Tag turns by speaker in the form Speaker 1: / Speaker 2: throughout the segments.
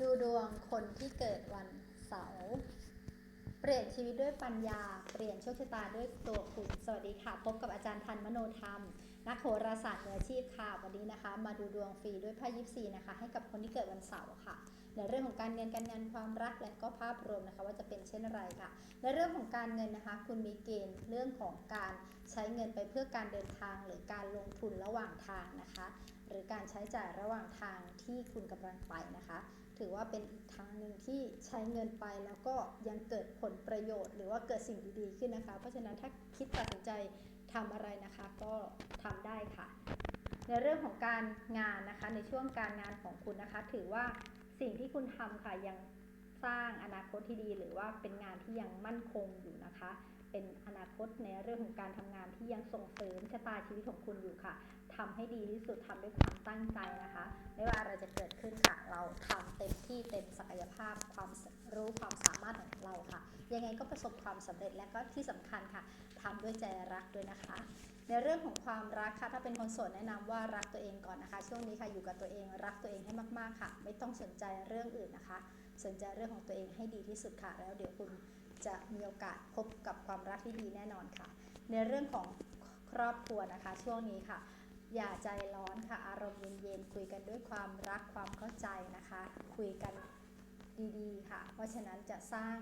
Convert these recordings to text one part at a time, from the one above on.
Speaker 1: ดูดวงคนที่เกิดวันเสาร์เปลี่ยนชีวิตด้วยปัญญา เปลี่ยนโชคชะตาด้วยตัวคุณ สวัสดีค่ะ พบกับอาจารย์ทันมโนธรรม นักโหราศาสตร์มืออาชีพค่ะ วันนี้นะคะ มาดูดวงฟรีด้วยไพ่ยิปซีนะคะ ให้กับคนที่เกิดวันเสาร์ค่ะ ในเรื่องของการเงินการงานความรักและก็ภาพรวมนะคะ ว่าจะเป็นเช่นไรค่ะ ในเรื่องของการเงินนะคะ คุณมีเกณฑ์เรื่องของการใช้เงินไปเพื่อการเดินทางหรือการลงทุนระหว่างทางนะคะ หรือการใช้จ่ายระหว่างทางที่คุณกำลังไปนะคะ ถือว่าเป็นอีกทางหนึ่งที่ใช้เงินไปแล้วก็ยังเกิดผลประโยชน์ หรือว่าเกิดสิ่งดีๆขึ้นนะคะ เพราะฉะนั้นถ้าคิดตัดสินใจทำอะไรนะคะก็ทำได้ค่ะในเรื่องของการงานนะคะในช่วงการงานของคุณนะคะ ถือว่า สิ่งที่คุณทำค่ะยังสร้างอนาคตที่ดี หรือว่าเป็นงานที่ยังมั่นคงอยู่นะคะ เป็นอนาคตในเรื่องของการทำงานที่ยังส่งเสริมชะตาชีวิตของคุณอยู่ค่ะทำให้ดีที่สุดทำด้วยความตั้งใจนะคะ ไม่ว่าอะไรจะเกิดขึ้นค่ะ เราทำเต็มที่เต็มศักยภาพความรู้ความสามารถของเราค่ะ ยังไงก็ประสบความสำเร็จและก็ที่สำคัญค่ะทำด้วยใจรักด้วยนะคะ ในเรื่องของความรักค่ะ ถ้าเป็นคนโสดแนะนำว่ารักตัวเองก่อนนะคะ ช่วงนี้ค่ะอยู่กับตัวเองรักตัวเองให้มากๆค่ะ ไม่ต้องสนใจเรื่องอื่นนะคะ สนใจเรื่องของตัวเองให้ดีที่สุดค่ะ แล้วเดี๋ยวคุณจะมีโอกาสพบกับความรักที่ดีแน่นอนค่ะ ในเรื่องของครอบครัวนะคะ ช่วงนี้ค่ะ อย่าใจร้อนค่ะ อารมณ์เย็นๆคุยกันด้วยความรักความเข้าใจนะคะ คุยกันดีๆค่ะ เพราะฉะนั้นจะสร้าง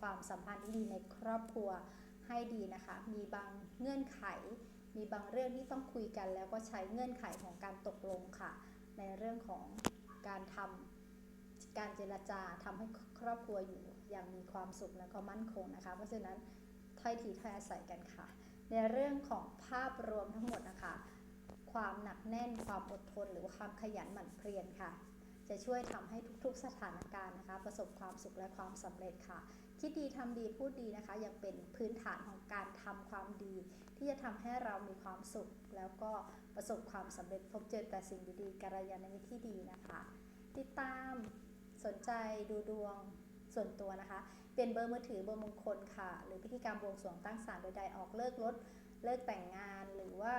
Speaker 1: ความสัมพันธ์ที่ดีในครอบครัวให้ดีนะคะ มีบางเงื่อนไข มีบางเรื่องที่ต้องคุยกัน แล้วก็ใช้เงื่อนไขของการตกลงค่ะ ในเรื่องของการทำการเจรจาทำให้ครอบครัวอยู่อย่างมีความสุขและก็มั่นคงนะคะ เพราะฉะนั้นถ้อยทีถ้อยอาศัยกันค่ะ ในเรื่องของภาพรวมทั้งหมดนะคะ ความหนักแน่นความอดทน หรือความขยันหมั่นเพียรค่ะ จะช่วยทำให้ทุกๆสถานการณ์นะคะ ประสบความสุขและความสำเร็จค่ะ คิดดีทำดีพูดดีนะคะ ยังเป็นพื้นฐานของการทำความดี ที่จะทำให้เรามีความสุข แล้วก็ประสบความสำเร็จพบเจอแต่สิ่งดีๆกัลยาณมิตรที่ดีนะคะ ติดตามสนใจดูดวงส่วนตัวนะคะ เป็นเบอร์มือถือเบอร์มงคลค่ะ หรือพิธีกรรมบวงสรวงตั้งศาลใดๆออกเลิกลดเลิกแต่งงานหรือว่า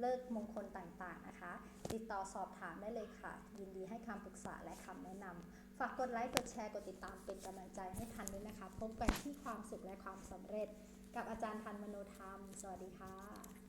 Speaker 1: เลิกมงคลต่างๆนะคะ ติดต่อสอบถามได้เลยค่ะ ยินดีให้คำปรึกษาและคำแนะนำฝากกดไลค์กดแชร์กดติดตามเป็นกำลังใจให้ทันด้วยนะคะ พบกันที่ความสุขและความสำเร็จ กับอาจารย์ทันมโนธรรม สวัสดีค่ะ